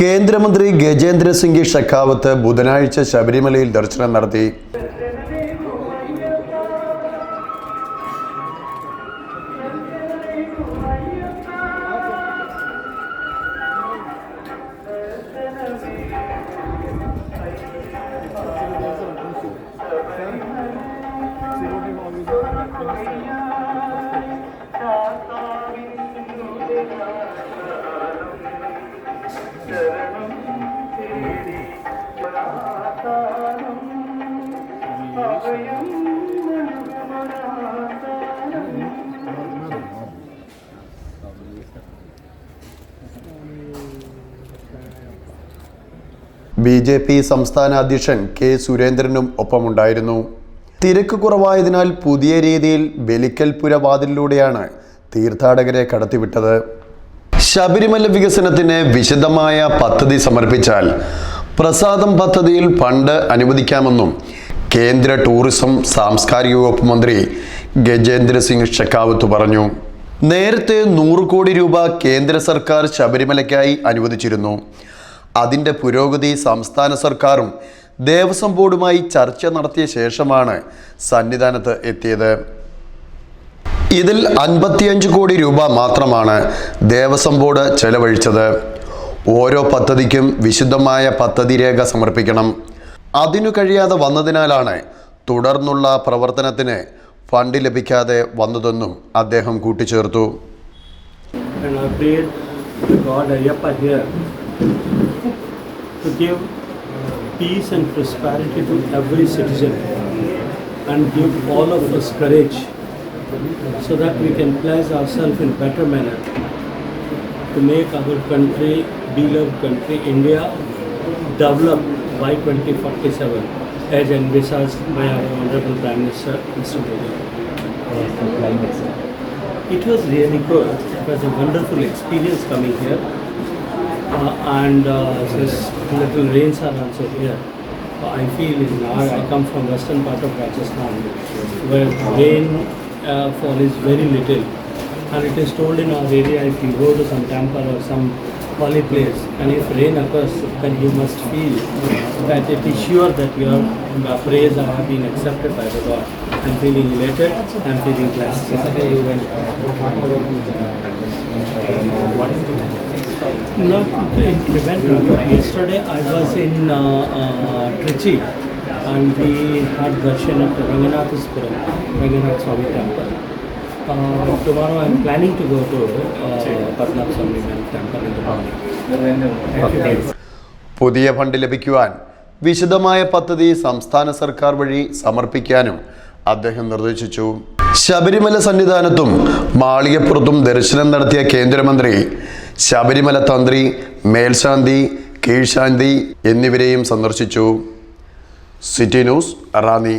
കേന്ദ്രമന്ത്രി ഗജേന്ദ്ര സിംഗ് ഷെഖാവത്ത് ബുധനാഴ്ച ശബരിമലയിൽ ദർശനം നടത്തി. ബി ജെ പി സംസ്ഥാന അധ്യക്ഷൻ കെ സുരേന്ദ്രനും ഒപ്പമുണ്ടായിരുന്നു. തിരക്ക് കുറവായതിനാൽ പുതിയ രീതിയിൽ ബലിക്കൽപുര വാതിലിലൂടെയാണ് തീർത്ഥാടകരെ കടത്തിവിട്ടത്. ശബരിമല വികസനത്തിന് വിശദമായ പദ്ധതി സമർപ്പിച്ചാൽ പ്രസാദം പദ്ധതിയിൽ ഫണ്ട് അനുവദിക്കാമെന്നും കേന്ദ്ര ടൂറിസം സാംസ്കാരിക വകുപ്പ് മന്ത്രി ഗജേന്ദ്ര സിംഗ് ഷെഖാവത്ത് പറഞ്ഞു. നേരത്തെ നൂറ് കോടി രൂപ കേന്ദ്ര സർക്കാർ ശബരിമലയ്ക്കായി അനുവദിച്ചിരുന്നു. അതിന്റെ പുരോഗതി സംസ്ഥാന സർക്കാരും ദേവസ്വം ബോർഡുമായി ചർച്ച നടത്തിയ ശേഷമാണ് സന്നിധാനത്ത് എത്തിയത്. ഇതിൽ അൻപത്തിയഞ്ച് കോടി രൂപ മാത്രമാണ് ദേവസ്വം ബോർഡ് ചെലവഴിച്ചത്. ഓരോ പദ്ധതിക്കും വിശുദ്ധമായ പദ്ധതി രേഖ സമർപ്പിക്കണം. അതിനു കഴിയാതെ വന്നതിനാലാണ് തുടർന്നുള്ള പ്രവർത്തനത്തിന് ഫണ്ട് ലഭിക്കാതെ വന്നതെന്നും അദ്ദേഹം കൂട്ടിച്ചേർത്തു to give peace and prosperity to every citizen and give all of us courage so that we can place ourselves in better manner to make our country, beloved country, India, develop by 2047 as envisaged by our Honorable Prime Minister, Mr. Modi. It was really good. It was a wonderful experience coming here. Uh, and uh, since little rains are also here, I feel in our, I come from western part of Rajasthan where rain uh, fall is very little. And it is told in our area if you go to some temple or some holy place and if rain occurs, then you must feel that it is sure that your prayers are being accepted by the God. I'm feeling elated, I'm feeling blessed. No, Trivandrum. Yesterday I was in uh, uh, Trichy and we had darshan at Ranganathapuram, Ranganath Swami temple. Uh, tomorrow I'm planning to go to uh, Swami temple in the morning. പുതിയ fund ലഭിക്കുവാൻ വിശദമായ പദ്ധതി സംസ്ഥാന സർക്കാർ വഴി സമർപ്പിക്കാനും അദ്ദേഹം നിർദ്ദേശിച്ചു. ശബരിമല സന്നിധാനത്തും മാളികപ്പുറത്തും ദർശനം നടത്തിയ കേന്ദ്രമന്ത്രി ശബരിമല തന്ത്രി മേൽശാന്തി കീഴ്ശാന്തി എന്നിവരെയും സന്ദർശിച്ചു. City news Ranni.